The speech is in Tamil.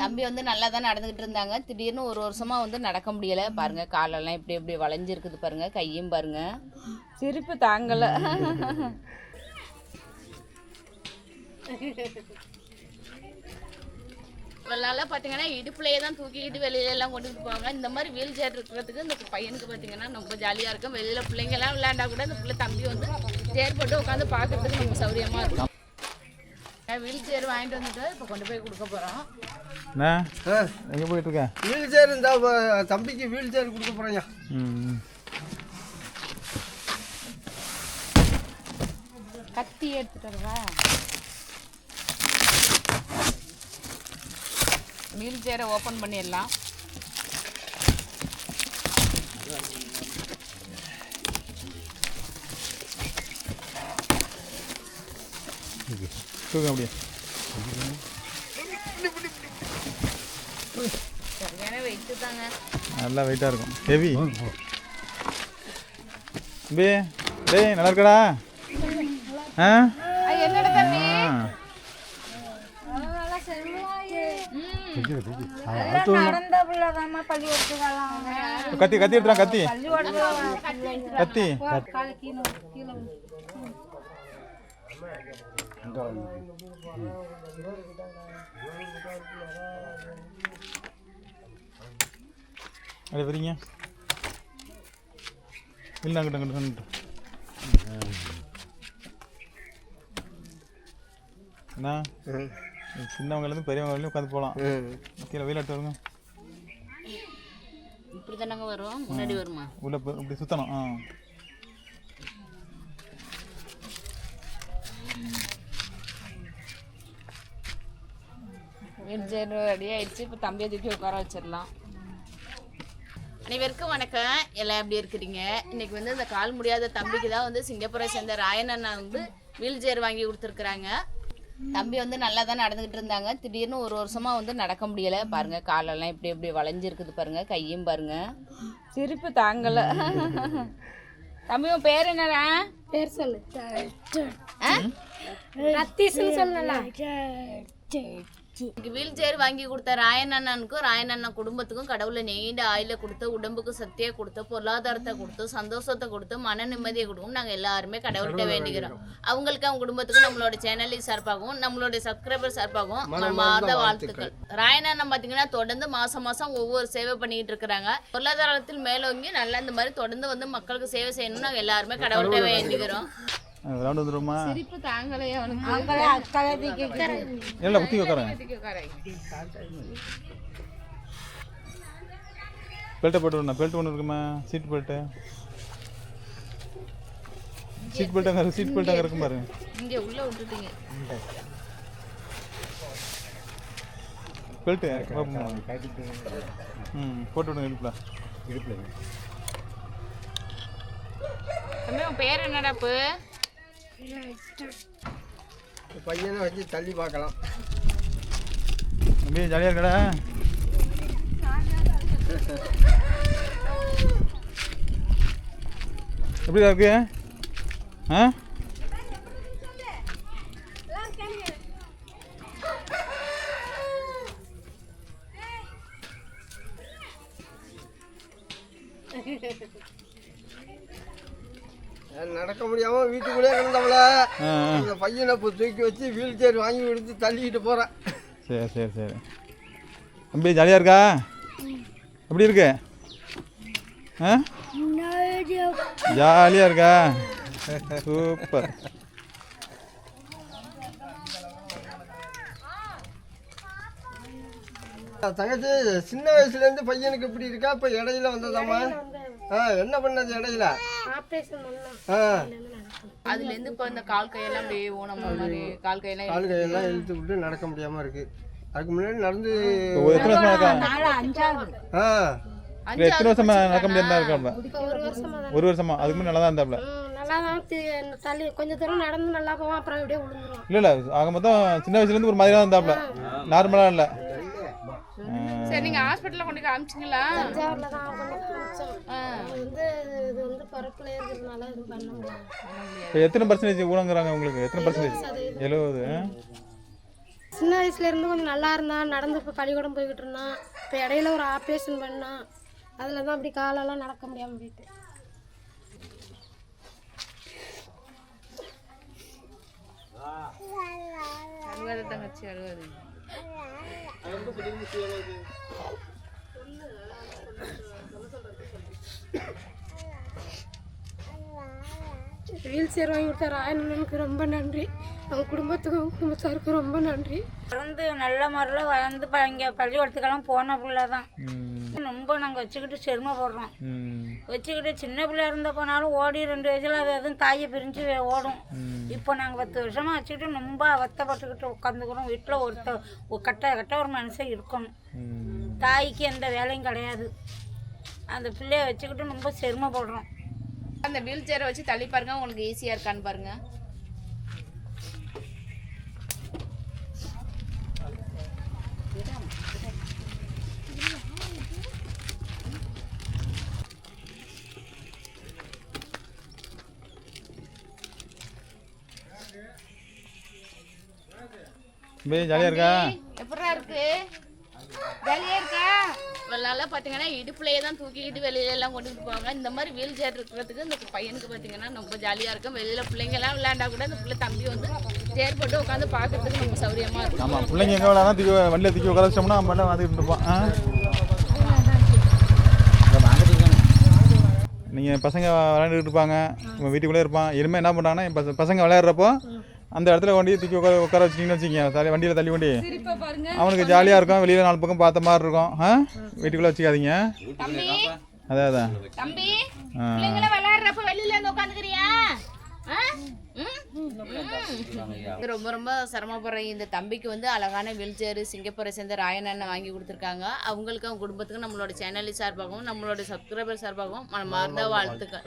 தம்பி வந்து நல்லா தான் நடந்துக்கிட்டு இருந்தாங்க. திடீர்னு ஒரு வருஷமா வந்து நடக்க முடியல. பாருங்க காலெல்லாம் இப்படி இப்படி வளைஞ்சிருக்குது பாருங்க கையும் பாருங்க. சிரிப்பு தாங்கல. இவளால பார்த்தீங்கன்னா இடுப்புலையே தான் தூக்கிக்கிட்டு வெளியில எல்லாம் கொண்டுட்டு போவாங்க. இந்த மாதிரி வீல் சேர் இருக்கிறதுக்கு இந்த பையனுக்கு பார்த்தீங்கன்னா ரொம்ப ஜாலியாக இருக்கும். வெளியில பிள்ளைங்க எல்லாம் விளையாண்டா கூட இந்த பிள்ளை தம்பி வந்து சேர் போட்டு உட்காந்து பார்க்கறதுக்கு ரொம்ப சௌரியமா இருக்கும். வீல் சேர் வாங்கிட்டு வந்துட்டு இப்போ கொண்டு போய் கொடுக்க போகிறோம் அண்ணா எங்கே போயிட்டு இருக்க? வீல் சேர் இந்த தம்பிக்கு வீல் சேர் கொடுக்க போறேங்க ம். கத்தி எடுத்துட்டு வரவா. வீல் சேரை ஓப்பன் பண்ணிடலாம். தூக்க அப்படியே சரியான வெயிட்டு தாங்க நல்லா வெயிட்டாக இருக்கும். ஹெவி தம்பி டேய் நல்லா இருக்கடா. ஆ. கத்தி கத்தி எடுத்துலாம் கத்தி. கத்தி. அப்படி வரீங்க. இல்லை அங்கிட்ட அங்கிட்ட அண்ணா சின்னவங்கலேருந்து பெரியவங்க வரையிலும் உட்காந்து போகலாம் கீழே வெயில் எடுத்து வருங்க. இப்படி தானங்க வரும்? முன்னாடி வருமா? உள்ள போய் இப்படி சுற்றணும் ஆ. வீல் சேர் ரெடி ஆயிடுச்சு. இப்போ தம்பியை தூக்கி உட்கார வச்சிடலாம். அனைவருக்கும் வணக்கம். எல்லாம் எப்படி இருக்கிறீங்க? இன்னைக்கு வந்து இந்த கால் முடியாத தம்பிக்கு தான் வந்து சிங்கப்பூரை சேர்ந்த ராயன் அண்ணா வந்து வீல் சேர் வாங்கி கொடுத்துருக்குறாங்க. தம்பி வந்து நல்லா தான் நடந்துக்கிட்டு இருந்தாங்க. திடீர்னு ஒரு வருஷமா வந்து நடக்க முடியல. பாருங்க காலெல்லாம் இப்படி இப்படி வளைஞ்சிருக்குது பாருங்க கையும் பாருங்க. சிரிப்பு தாங்கல. தம்பி உன் பேர் என்னடா? பேர் சொல்லு. ஆ? ரத்தீஸ்னு சொல்லலாம். வீல் சேர் வாங்கி கொடுத்த ராயன் அண்ணனுக்கும் ராயன் அண்ணன் குடும்பத்துக்கும் கடவுளை நீண்ட ஆயில கொடுத்து உடம்புக்கு சக்தியை கொடுத்து பொருளாதாரத்தை கொடுத்து சந்தோஷத்தை கொடுத்து மன நிம்மதியை கொடுக்கும் நாங்கள் எல்லாருமே கடவுள்கிட்ட வேண்டிக்கிறோம். அவங்களுக்கு அவங்க குடும்பத்துக்கும் நம்மளோட சேனலில் சார்பாகவும் நம்மளுடைய சப்ஸ்கிரைபர் சார்பாகவும் மனமார்ந்த வாழ்த்துக்கள். ராயன் அண்ணன் பார்த்தீங்கன்னா தொடர்ந்து மாசம் மாசம் ஒவ்வொரு சேவை பண்ணிட்டு இருக்கிறாங்க. பொருளாதாரத்தில் மேலோங்கி நல்லா இந்த மாதிரி தொடர்ந்து வந்து மக்களுக்கு சேவை செய்யணும்னு நாங்கள் எல்லாருமே கடவுள்கிட்ட வேண்டிக்கிறோம். விளாண்டு வந்துடுமா சிரிப்பு தாங்கலையே அவனுக்கு. இல்லை குத்தி உட்காரங்க பெல்ட்டை போட்டு விடணும் பெல்ட் ஒன்று இருக்குமா? Seat belt. சீட் பெல்ட் அங்கே சீட் பெல்ட் அங்கே இருக்கும் பாருங்க. இங்கே உள்ள விட்டுட்டீங்க. பெல்ட்டு ம் போட்டு விடுங்க இடுப்பில். உன் பேர் என்னடா இப்போ பையனை வச்சு தள்ளி பார்க்கலாம். அப்படியே ஜாலியாக இருக்கடா. எப்படி இருக்கு? ஆ? நடக்க முடியாம வீட்டுக்குள்ளே கிடந்தவள. இந்த பையனை இப்போ தூக்கி வச்சு வீல் சேர் வாங்கி கொடுத்து தள்ளிக்கிட்டு போறேன். சரி சரி சரி. தம்பி ஜாலியாக இருக்கா? எப்படி இருக்கு? ஆ? ஜாலியாக இருக்கா? சூப்பர். தங்கச்சி சின்ன வயசுல இருந்து பையனுக்கு இப்படி இருக்கா? இப்ப இடையில வந்ததாம்மா? என்ன பண்ணது இடையில? அதுல இருந்து இப்போ இந்த கால் கையெல்லாம் அப்படியே ஊனம் மாதிரி கால் கையெல்லாம் கால் கையெல்லாம் இழுத்து விட்டு நடக்க முடியாம இருக்கு. அதுக்கு முன்னாடி நடந்து எத்தனை எத்தனை வருஷமா நடக்க முடியாம இருக்காப்ல? ஒரு வருஷமா தான் ஒரு வருஷமா? அதுக்கு முன்னாடி நல்லா தான் இருந்தாப்ல தான் தள்ளி கொஞ்சம் தூரம் நடந்து நல்லா போவோம் அப்புறம் அப்படியே விழுந்துருவோம். இல்லை இல்லை. ஆக மொத்தம் சின்ன வயசுலேருந்து ஒரு மாதிரியாக இருந்தாப்ல? நார்மலாக இல்லை? சரி நீங்க ஹாஸ்பிட்டல்ல கொண்டு காமிச்சிங்களா? எத்தனை பர்சன்டேஜ் ஊனங்கிறாங்க உங்களுக்கு? எத்தனை பர்சன்டேஜ் எழுபது சின்ன வயசுல இருந்து கொஞ்சம் நல்லா இருந்தான் நடந்து இப்போ பள்ளிக்கூடம் போய்கிட்டு இருந்தான் இப்போ இடையில ஒரு ஆப்ரேஷன் பண்ணான் அதில் தான் அப்படி காலெல்லாம் நடக்க முடியாமல் போயிட்டு. அழுவாத தங்கச்சி அழுவாது வீல் சேர் வாங்கி கொடுத்த ராயனனுக்கு ரொம்ப நன்றி. அவங்க குடும்பத்துக்கும் அவங்க குடும்பத்தாருக்கும் ரொம்ப நன்றி. வளர்ந்து நல்ல முறையில் வளர்ந்து ப- இங்கே பள்ளிக்கூடத்துக்கெல்லாம் போன பிள்ளை தான் ரொம்ப நாங்கள் வச்சுக்கிட்டு சிரமப்படுறோம் வச்சுக்கிட்டு சின்ன பிள்ளை இருந்த போனாலும் ஓடி ரெண்டு வயசில் அது எதுவும் தாயை பிரிஞ்சு ஓடும். இப்போ நாங்கள் பத்து வருஷமாக வச்சுக்கிட்டு ரொம்ப அவத்தப்பட்டுக்கிட்டு உட்காந்துக்கிறோம் வீட்டில் ஒருத்த ஒரு கட்ட கட்ட ஒரு மனுஷன் இருக்கணும். தாய்க்கு எந்த வேலையும் கிடையாது. அந்த பிள்ளைய வச்சுக்கிட்டு ரொம்ப சிரமப்படுறோம். அந்த வீல் சேரை வச்சு தள்ளி பாருங்க உங்களுக்கு ஈஸியா இருக்கான்னு பாருங்க. பே ஜாலியாக இருக்கா? எப்படா இருக்கு? ஜாலியா இருக்கா பார்த்தீங்கன்னா இடுப்புலையே தான் தூக்கிக்கிட்டு வெளியில எல்லாம் கொண்டுட்டு போவாங்க. இந்த மாதிரி வீல் சேர் இருக்கிறதுக்கு இந்த பையனுக்கு பார்த்தீங்கன்னா ரொம்ப ஜாலியாக இருக்கும். வெளியில் பிள்ளைங்கலாம் விளையாண்டா கூட இந்த பிள்ளை தம்பி வந்து சேர் போட்டு உட்காந்து பார்க்கறதுக்கு ரொம்ப சௌரியமாக இருக்கும். ஆமாம் பிள்ளைங்க எங்கே விளையாடா தூக்கி வண்டியில் தூக்கி உட்கார வச்சோம்னா நம்ம எல்லாம் வந்துக்கிட்டு இருப்போம் நீங்கள் பசங்க விளையாண்டுட்டு இருப்பாங்க. உங்கள் வீட்டுக்குள்ளே இருப்பான். இனிமேல் என்ன பண்ணுறாங்கன்னா என் பச- பசங்க விளையாடுறப்போ அந்த இடத்துல கொண்டு தூக்கி உட்கார உட்கார வச்சிட்டிங்கன்னு வச்சுக்கோங்க. தலை வண்டியில் தள்ளி கொண்டு அவனுக்கு ஜாலியாக இருக்கும். வெளியில் நாலு பக்கம் பார்த்த மாதிரி இருக்கும். ஆ? வீட்டுக்குள்ளே வச்சுக்காதீங்க. தம்பி. அதான் அதான் தம்பி. ஆ. பிள்ளைங்கள விளையாடுறப்ப வெளியில வந்து உட்காந்துக்கிறியா? ரொம்ப ரொம்ப சிரமப்படுற இந்த தம்பிக்கு வந்து அழகான வீல்சேர் சிங்கப்பூரை சேர்ந்த ராயன் அண்ணன் வாங்கி கொடுத்துருக்காங்க. அவங்களுக்கு அவங்க குடும்பத்துக்கு நம்மளோட சேனல் சார்பாகவும் நம்மளோட சப்ஸ்கிரைபர் சார்பாகவும் மனமார்ந்த வாழ்த்துக்கள்.